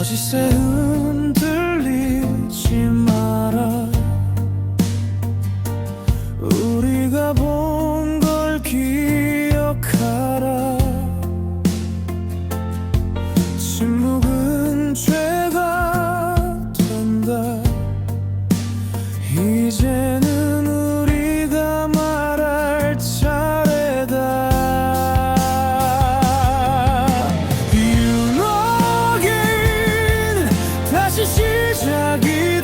거짓에 흔들리지 마라. 우리가 본 걸 기억하라. 침묵은 죄가 된다. 이제 seja guiado.